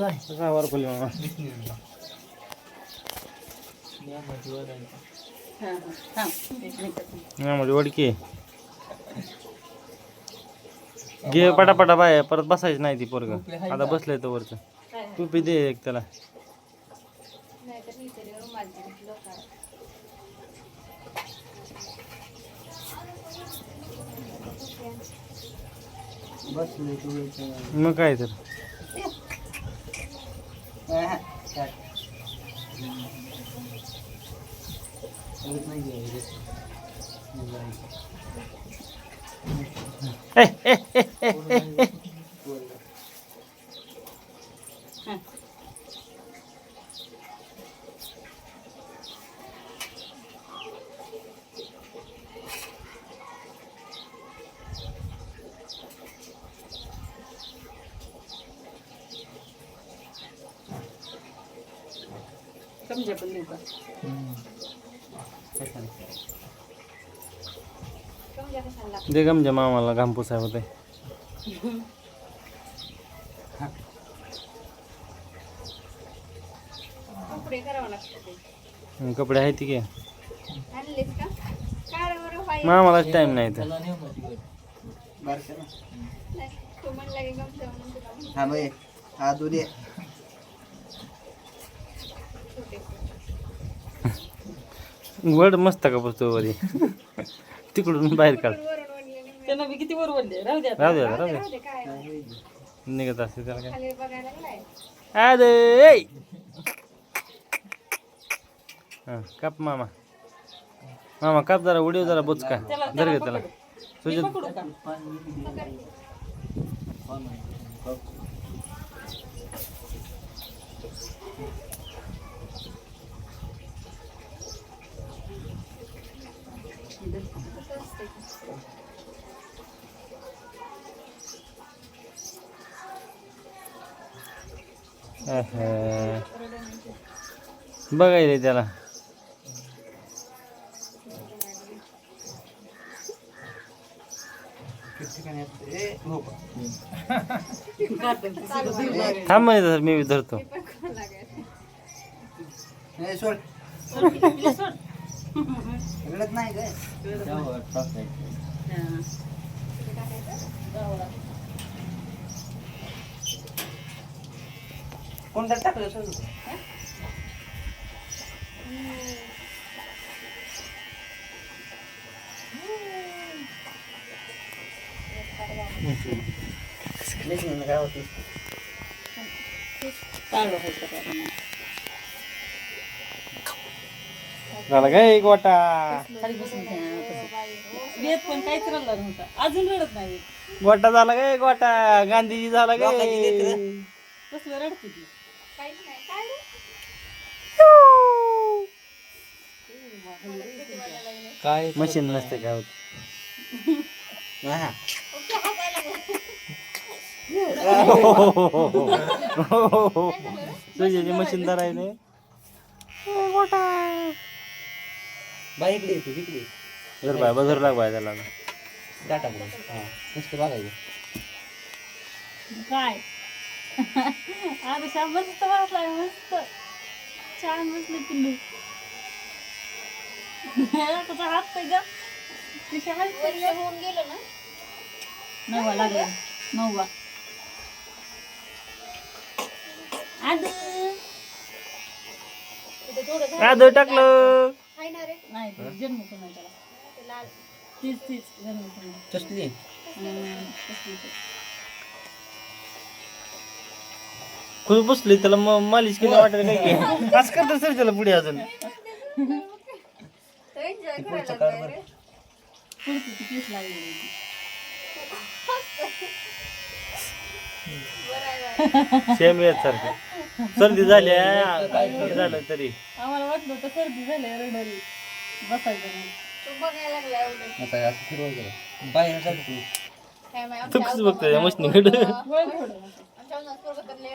कुठं आहे कसा वर खोली मामा हा, हा. थांब. एक मिनिट. मामाची वडकी आहे. घे पटापटा बाय परत बसायचं नाही ती पोरग आता बसलंय तो वरच काय? टोपी दे एक त्याला बसले तू इथं. मग काय तर आहा, काय? येत नाही आहे, येत. हा. चमचा पण देऊ का? दे गमजा मामाला घाम पुसाय होते कपडे आहेत की? मामालाच टाइम नाही तर त्याला नेऊ वड मस्त का पुसतो वरी? तिकडून बाहेर काढ. त्यांना मी किती वर बोलले? राहू द्या राहू राहू? निघत असते त्याला काय? खाली बघायला लागलाय अरे हा काप मामा. मामा काप जरा उडीव जरा बुचका. त्याला धर घे त्याला. तुझ्या पकडू का पाणी किती? पाणी. हो. बघायला त्याला. थांब म्हणे सर मी धरतो. पण कोण लागायचं ए, सोड. तिला सोड. रडत नाही काय त्यावर टाकायचं. हा. जावळा. कोणत्या टाकलं सोड. लेकीनं काय होतं? चालू व्हायचं झाला काय एक वाटा? खाली बसून घ्या, तसं. येत पण काहीच रडला नव्हता. अजून रडत नाही. गोटा झाला काय एक वाटा? गांधीजी झाला काय. कसलं रडते ती काय? मशीन नसते काय होत हा. तुझ्याची मशीन धरायले बाई इकडे येतो बाय बघर लाग बाय त्याला. बघ हा नुसतं बघायचं. काय मस्त वाटलाय मस्त. छान बसलं पिल्लू. कसा हात पाय ग? वर्ष होऊन गेलं ना? नववा लागला. नववा. आद. तिथे थोडं झालं आद टाकलं. आहे? ना रे नाही ते जन्म पण नाही त्याला. ते लाल. तीच तीच जन्म पण नाही. तसली हम्म, तसली ते. कुणी बसली त्याला म- मालिश केली वाटत काय की असं करत सर त्याला पुढे अजून. तर एन्जॉय पुढचं करायला काढ लागलाय बरं. रे. पुढची ती केस लागलेली होती. बरं आहे बरं. सेम येत सारखं सर्दी झाली आहे, काय झालं तरी. वाटलं होतं सर्दी झाली रडली बसायचं नाही. तो बघायला लागलाय उलट आता असं फिरवायचं गेलं बाहेर जातो तू. काय माहिती तू कसं बघतोय मशनीकडे आजोबा- वळ थोडं. आमच्या आजोबा पोरगं तर लय